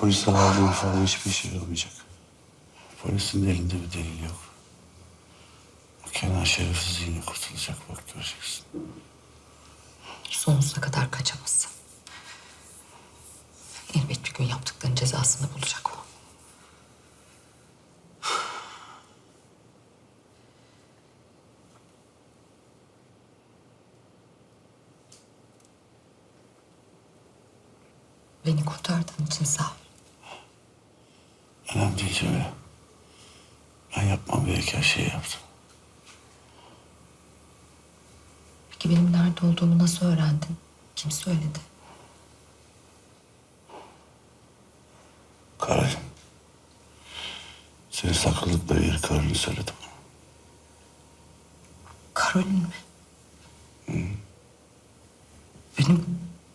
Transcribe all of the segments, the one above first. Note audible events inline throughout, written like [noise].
polisten aldığı ifade hiçbir işe yaramayacak. Polisin de elinde bir delil yok. O Kenan şerefsiz yine kurtulacak bak göreceksin. Sonsuza kadar kaçamazsın. Elbet bir gün yaptıklarının cezasını bulacak o. Beni kurtardığın için sağ ol. Cemile. Ben yapmam gereken şeyi yaptım. Peki benim nerede olduğumu nasıl öğrendin? Kim söyledi? Karayın. Senin sakladıkları yeri Karayın söyledi bana. Karolin mi? Benim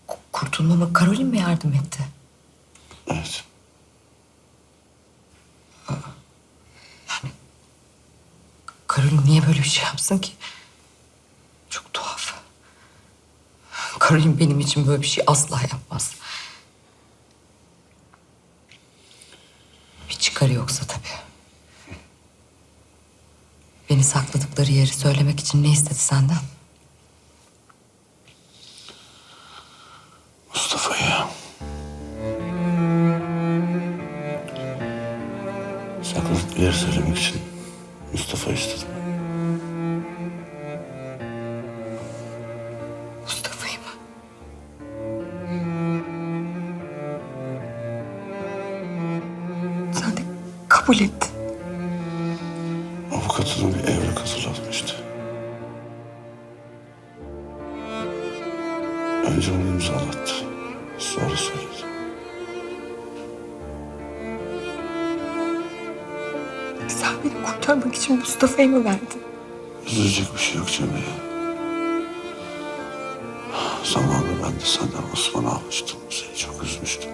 ku- kurtulmama Karolin mi yardım etti? Evet. Karolin niye böyle bir şey yapsın ki? Çok tuhaf. Karolin benim için böyle bir şey asla yapmaz. Bir çıkarı yoksa tabii. Beni sakladıkları yeri söylemek için ne istedi senden? Kabul ettin. Avukatına bir evrak hazırlatmıştı. Önce onu imzalattı. Sonra söyledi. Sen beni kurtarmak için Mustafa'yı mı verdin? Üzülecek bir şey yok Cemile. Zamanında ben de senden Osman almıştım. Seni çok üzmüştüm.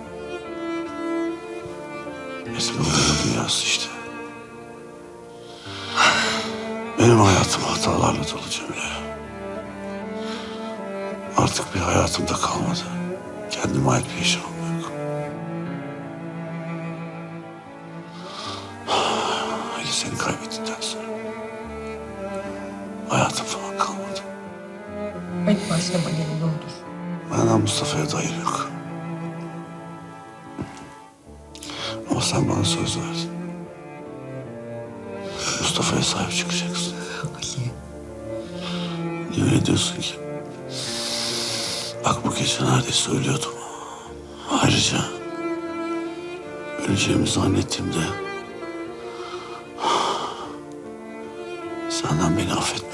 Eski oyun dünyası işte. Benim hayatım hatalarla dolu Cemile. Artık bir hayatımda kalmadı. Kendime ait bir yaşamım yok. Hele seni kaybettikten sonra hayatım falan kalmadı. Benim başlama gelin ne olur. Benden Mustafa'ya dair yok. Sen bana söz verdin. Mustafa'ya sahip çıkacaksın. Ali. Niye öyle diyorsun ki? Bak bu gece neredeyse ölüyordum. Ayrıca öleceğimi zannettiğimde senden beni affetmeni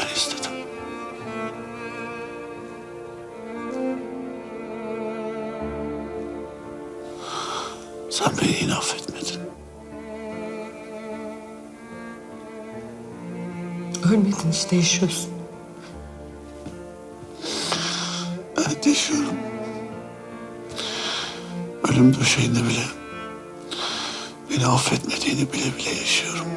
Ölmedin işte yaşıyorsun. Ben yaşıyorum. Ölüm döşeğinde bile beni affetmediğini bile bile yaşıyorum.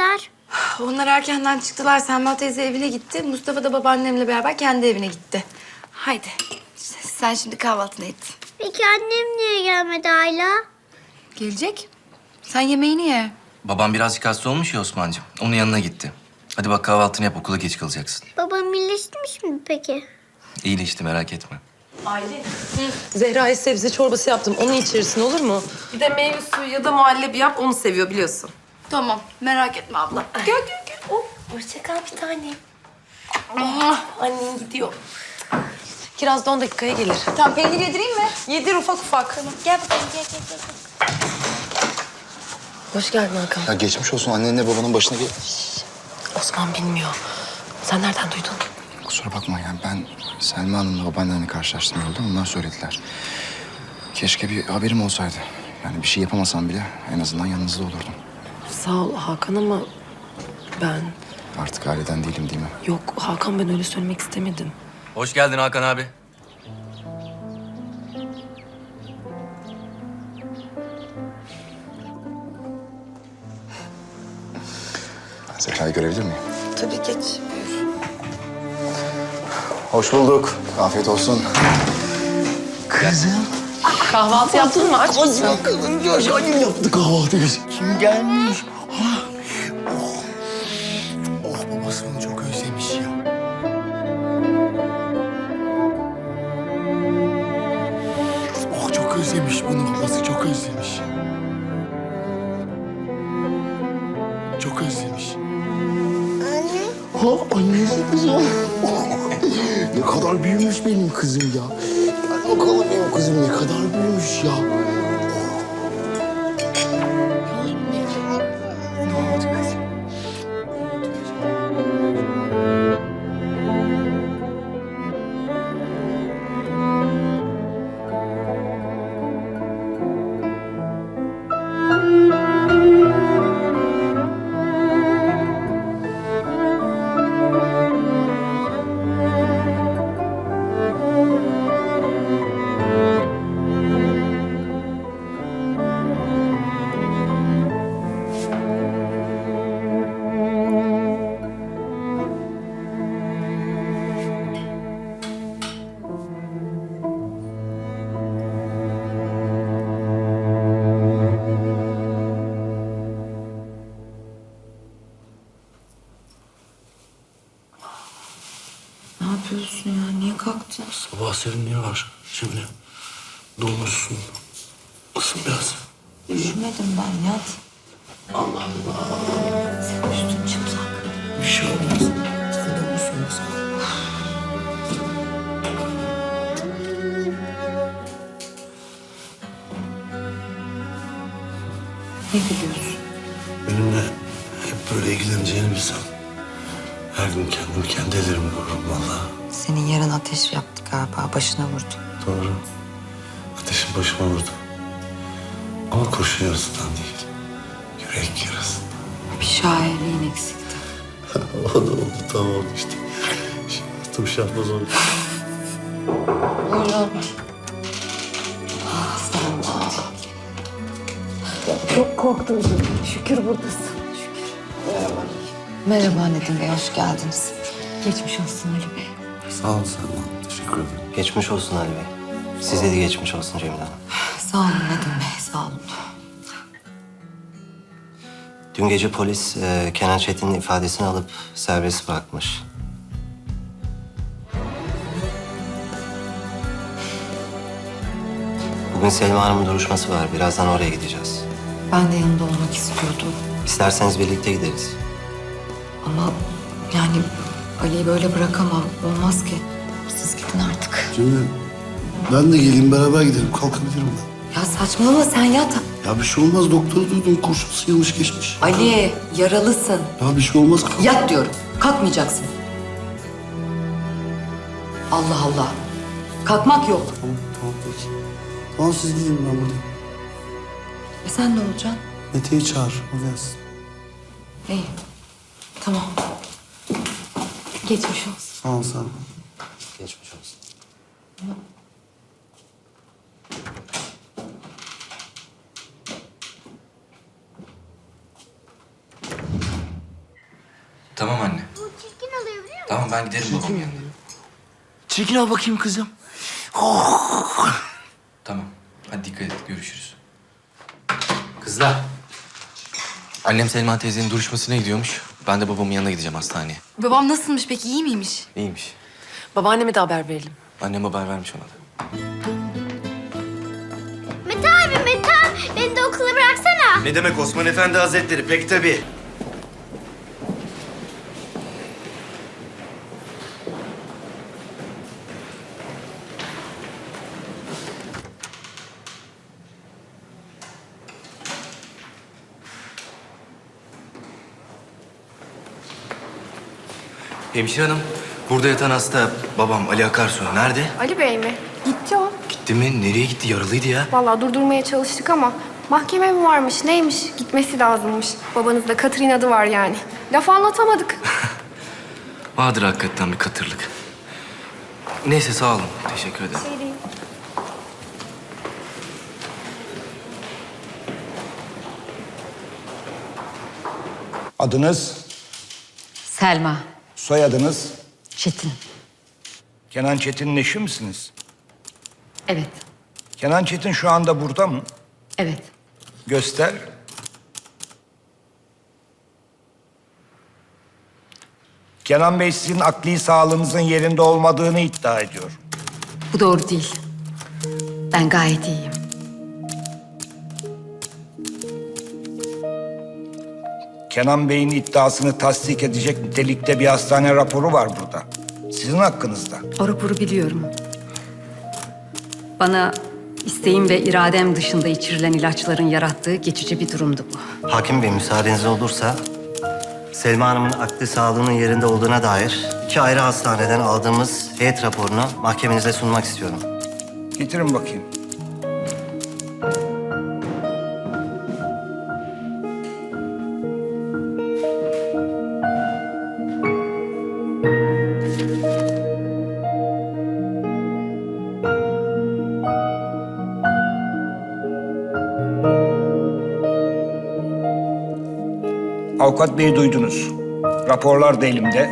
Neredeler? Onlar erkenden çıktılar. Selma teyze evine gitti. Mustafa da babaannemle beraber kendi evine gitti. Haydi. Sen şimdi kahvaltını et. Peki annem niye gelmedi hala? Gelecek. Sen yemeğini ye. Babam birazcık hasta olmuş ya Osman'cığım. Onun yanına gitti. Hadi bak kahvaltını yap okula geç kalacaksın. Babam iyileşmiş mi peki? İyileşti merak etme. Zehra'ya sebze çorbası yaptım. Onu içersin olur mu? Bir de meyve suyu ya da muhallebi yap, onu seviyor biliyorsun. Tamam. Merak etme abla. Gel gel gel. Oh, hoşça kal bir tanem. Ah, annen gidiyor. Kiraz da 10 dakikaya gelir. Tamam peynir yedireyim mi? Yedir ufak ufak. Gel bakalım gel gel gel. Hoş geldin Hakan. Ya geçmiş olsun annenle babanın başına gel. Osman bilmiyor. Sen nereden duydun? Kusura bakma yani ben Selma Hanım'la babaannenle karşılaştım yolda. Onlar söylediler. Keşke bir haberim olsaydı. Yani bir şey yapamasam bile en azından yanınızda olurdum. Sağ ol Hakan ama ben... Artık aileden değilim değil mi? Yok Hakan ben öyle söylemek istemedim. Hoş geldin Hakan abi. Zehra'yı görebilir miyim? Tabii geç. Hoş bulduk. Afiyet olsun. Kızım. Kahvaltı yaptın mı? Aç mısın? Kadın yaptı kahvaltıyı. Kim gelmiş? Ha? Oh. oh babasını çok özlemiş ya. Oh çok özlemiş bunu babası çok özlemiş. Çok özlemiş. Anne. Ha annesi kızım. Oh, ne kadar büyümüş benim kızım ya. Gel bakalım benim kızım ne kadar büyümüş ya. Kalktın? Sabah serinliği var Cemile. Donmuşsun. Isın biraz. Üşümedim ben yat. Senin üstün çıplak. Bir şey olmaz. Sen donmuşsun mesela. Ne gülüyorsun? Benimle hep böyle ilgileneceğini bilsem. Her gün kendim kendi ellerimle vururum vallahi. Senin yarın ateş yaptı galiba. Başına vurdu. Doğru. Ateşin başıma vurdu. Ama kurşun yarısından değil. Yürek yarısından. Bir şairliğin eksikti. [laughs] o da oldu tamam oldu işte. Şimdi attım şahbaz oldu. Buyurun. Çok korktum. Şükür buradasın. Şükür. Merhaba. Merhaba Nedim Bey, hoş geldiniz. Geçmiş olsun Ali Bey. Sağ ol Selma. Teşekkür ederim. Geçmiş olsun Ali Bey. Size de geçmiş olsun Cemile Hanım. Sağ olun Nedim Bey, sağ olun. Dün gece polis e, Kenan Çetin'in ifadesini alıp serbest bırakmış. Bugün Selma Hanım'ın duruşması var. Birazdan oraya gideceğiz. Ben de yanında olmak istiyordum. İsterseniz birlikte gideriz. Ama yani Ali'yi böyle bırakamam. Olmaz ki. Siz gidin artık. Cemile ben de geleyim beraber gidelim. Kalkabilirim ben. Ya saçmalama sen yat. Ya bir şey olmaz. Doktoru duydum. Kurşun sıyılmış geçmiş. Ali yaralısın. Ya bir şey olmaz. Kalk. Yat diyorum. Kalkmayacaksın. Allah Allah. Kalkmak yok. Tamam, tamam peki. Tamam siz gidin ben buradayım. E sen ne olacaksın? Mete'yi çağır. O gelsin. İyi. Tamam. Geçmiş olsun. Sağ ol Selma. Geçmiş olsun. Tamam anne. Bu çirkin oluyor biliyor musun? Tamam ben giderim babamın yanına. Çekil al bakayım kızım. Tamam. Hadi dikkat et. Annem Selma teyzenin duruşmasına gidiyormuş. Ben de babamın yanına gideceğim hastaneye. Babam nasılmış peki iyi miymiş? İyiymiş. Babaanneme de haber verelim. Annem haber vermiş ona da. Mete abi Mete abi beni de okula bıraksana. Ne demek Osman Efendi Hazretleri? Pek tabii. Hemşire hanım, burada yatan hasta babam Ali Akarsu nerede? Ali Bey mi? Gitti o. Gitti mi? Nereye gitti? Yaralıydı ya. Vallahi durdurmaya çalıştık ama mahkeme mi varmış neymiş gitmesi lazımmış. Babanızda Katrin adı var yani. Laf anlatamadık. [laughs] Vardır hakikaten bir katırlık. Neyse sağ olun. Teşekkür ederim. Şey değil. Adınız? Selma. Soyadınız? Çetin. Kenan Çetin'in eşi misiniz? Evet. Kenan Çetin şu anda burada mı? Evet. Göster. Kenan Bey sizin akli sağlığınızın yerinde olmadığını iddia ediyor. Bu doğru değil. Ben gayet iyiyim. Kenan Bey'in iddiasını tasdik edecek nitelikte bir hastane raporu var burada. Sizin hakkınızda. O raporu biliyorum. Bana isteğim ve iradem dışında içirilen ilaçların yarattığı geçici bir durumdu bu. Hakim Bey müsaadeniz olursa Selma Hanım'ın akli sağlığının yerinde olduğuna dair iki ayrı hastaneden aldığımız heyet raporunu mahkemenize sunmak istiyorum. Getirin bakayım. Avukat Bey duydunuz. Raporlar da elimde.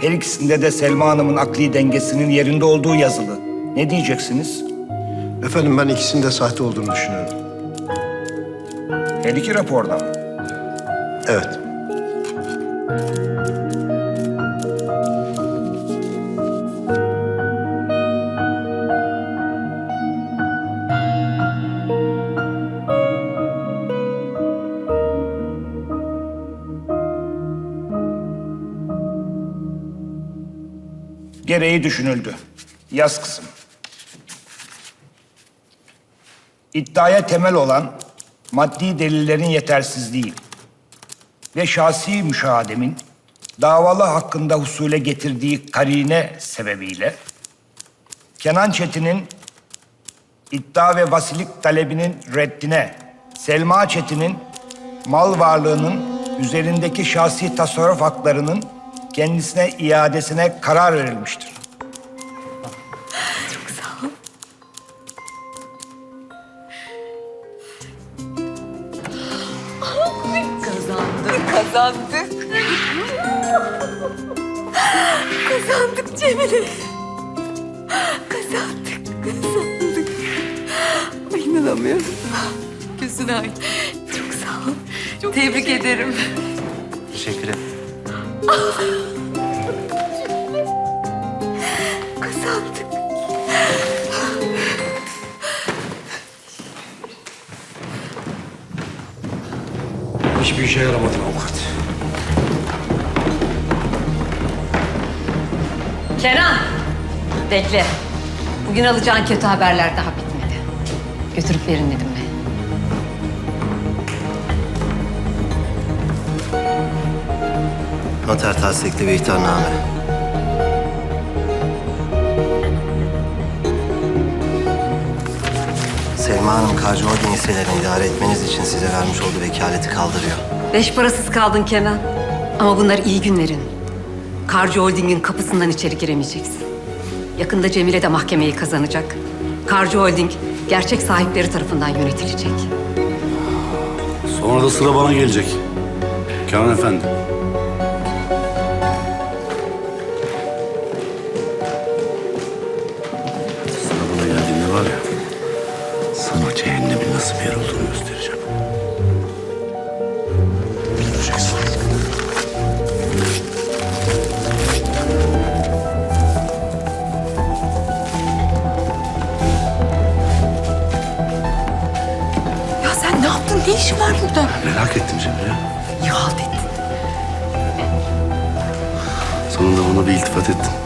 Her ikisinde de Selma Hanım'ın akli dengesinin yerinde olduğu yazılı. Ne diyeceksiniz? Efendim ben ikisinin de sahte olduğunu düşünüyorum. Her iki raporda mı? Gereği düşünüldü. Yaz kızım. İddiaya temel olan maddi delillerin yetersizliği ve şahsi müşahedemin davalı hakkında husule getirdiği karine sebebiyle Kenan Çetin'in iddia ve vasilik talebinin reddine, Selma Çetin'in mal varlığının üzerindeki şahsi tasarruf haklarının kendisine iadesine karar verilmiştir. Kazandık, kazandık. Kazandık Cemile. Kazandık, kazandık. Ay inanamıyorum. Gözün ay. Çok sağ ol. Çok Tebrik ederim. Teşekkür ederim. Hiçbir işe yaramadın avukat. Kenan! Bekle. Bugün alacağın kötü haberler daha bitmedi. Götürüp verin dedim mi? Noter tasdikli bir ihtarname. Selma Hanım Karcı Holding hisselerini idare etmeniz için size vermiş olduğu vekaleti kaldırıyor. Beş parasız kaldın Kenan. Ama bunlar iyi günlerin. Karcı Holding'in kapısından içeri giremeyeceksin. Yakında Cemile de mahkemeyi kazanacak. Karcı Holding gerçek sahipleri tarafından yönetilecek. Sonra da sıra bana gelecek. Kenan Efendi. Yer olduğunu göstereceğim. Göreceksin. Ya sen ne yaptın? Ne işin var burada? Merak ettim Cemile. İyi halt ettin. Sonunda bana bir iltifat ettin.